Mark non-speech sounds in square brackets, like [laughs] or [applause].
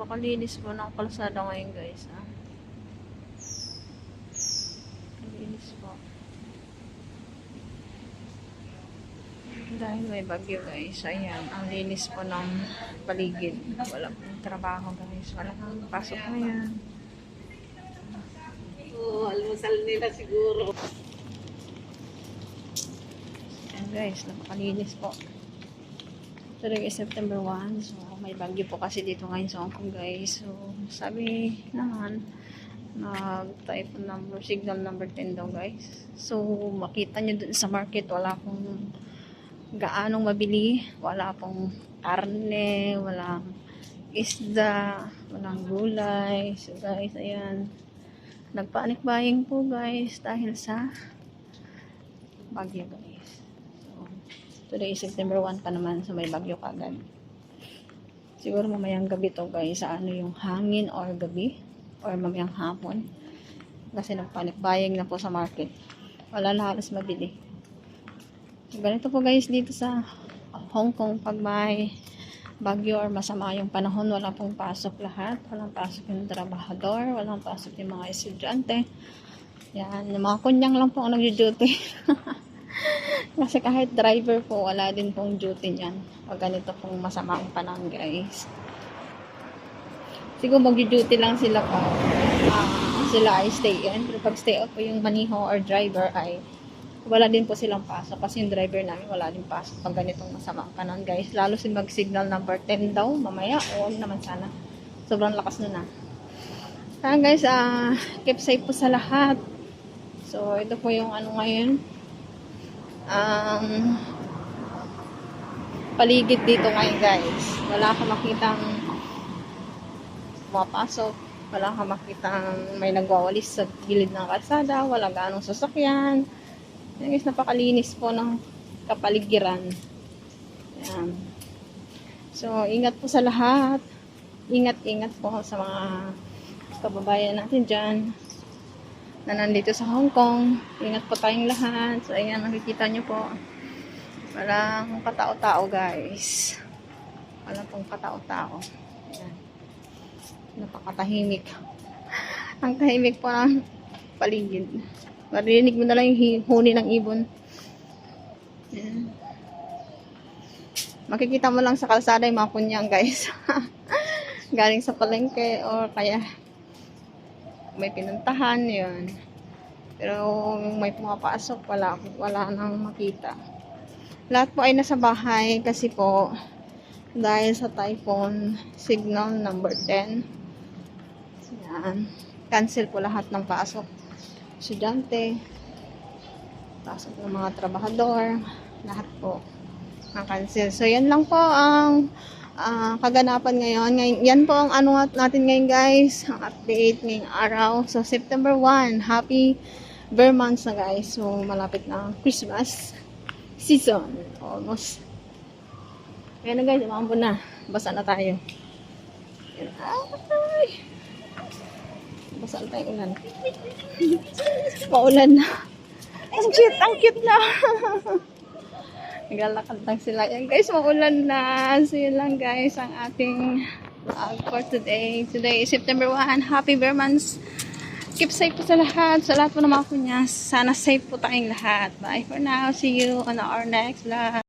Makalinis po ng kalsada ngayon guys. Ah. Malinis po. Dahil may bagyo guys. Ayan. Ang linis po ng paligid. Wala pong trabaho guys. Wala kang pasok ngayon. Oo, almusal nila siguro. Ayan guys. Napakalinis po. Today is September 1. So, may bagyo po kasi dito ngayon sa Hong Kong guys. So, sabi naman, nag-type number, signal number 10 daw guys. So, makita nyo dun sa market, wala pong gaanong mabili. Wala pong karne, walang isda, walang gulay. So, guys, ayan. Nagpanic buying po guys dahil sa bagyo guys. So, today is September 1 pa naman, so may bagyo kagad. Siguro mamayang gabi to guys, sa ano yung hangin or gabi or mamayang hapon. Kasi nagpanic buying na po sa market. Wala na halos mabili. Ganito po guys dito sa Hong Kong pag may bagyo or masama yung panahon, wala pong pasok lahat. Walang pasok yung trabahador, walang pasok yung mga estudyante. Yan, yung mga kunyang lang po ang nag-duty. [laughs] [laughs] Kasi kahit driver po, wala din pong duty niyan. Pag ganito pong masama ang panahon, guys. Siguro mag-duty lang sila pa. ah, sila ay stay in. Pero pag stay out po yung maniho or driver ay wala din po silang pasok. Kasi yung driver namin wala din pasok pag ganitong masama ang panahon, guys. Lalo si mag-signal number 10 daw, mamaya. O, naman sana. Sobrang lakas nun ah. Kaya guys, ah, keep safe po sa lahat. So, ito po yung ano ngayon. Ang paligid dito ngayon guys. Wala kang makitang pumapasok. Wala kang makitang may nagwawalis sa gilid ng kalsada. Wala ganong sasakyan. Yan guys, napakalinis po ng kapaligiran. Yan. So, ingat po sa lahat. Ingat-ingat po sa mga kababayan natin dyan na nandito sa Hong Kong. Ingat po tayong lahat. So, ayan, nakikita nyo po. Walang katao-tao, guys. Walang pong katao-tao. Ayan. Napakatahimik. [laughs] Ang tahimik po ng paligid. Marinig mo na lang yung huni ng ibon. Ayan. Makikita mo lang sa kalsada yung mga kunyang, guys. [laughs] Galing sa palengke or kaya may pinuntahan, yun. Pero yung may pumapasok, wala, wala nang makita. Lahat po ay nasa bahay kasi po dahil sa typhoon signal number 10. Yan. Cancel po lahat ng pasok. Estudyante, pasok ng mga trabahador, lahat po na-cancel. So, yan lang po ang ah, kaganapan ngayon. ngayon. Yan po ang ano at- natin ngayon guys. Ang update ngayong araw. So, September 1. Happy Bear months na guys. So, malapit na Christmas season. Almost. Ayan na guys. Umambo na. Basa na tayo. Ay! Basa na tayo ulan. [laughs] Paulan na. Ang cute! Ang cute na! [laughs] Naglalakad lang sila. Yan guys, maulan na. So yun lang guys ang ating vlog for today. Today is September 1. Happy Bear Months. Keep safe po sa lahat. Sa lahat po ng mga kunyas. Sana safe po tayong lahat. Bye for now. See you on our next vlog.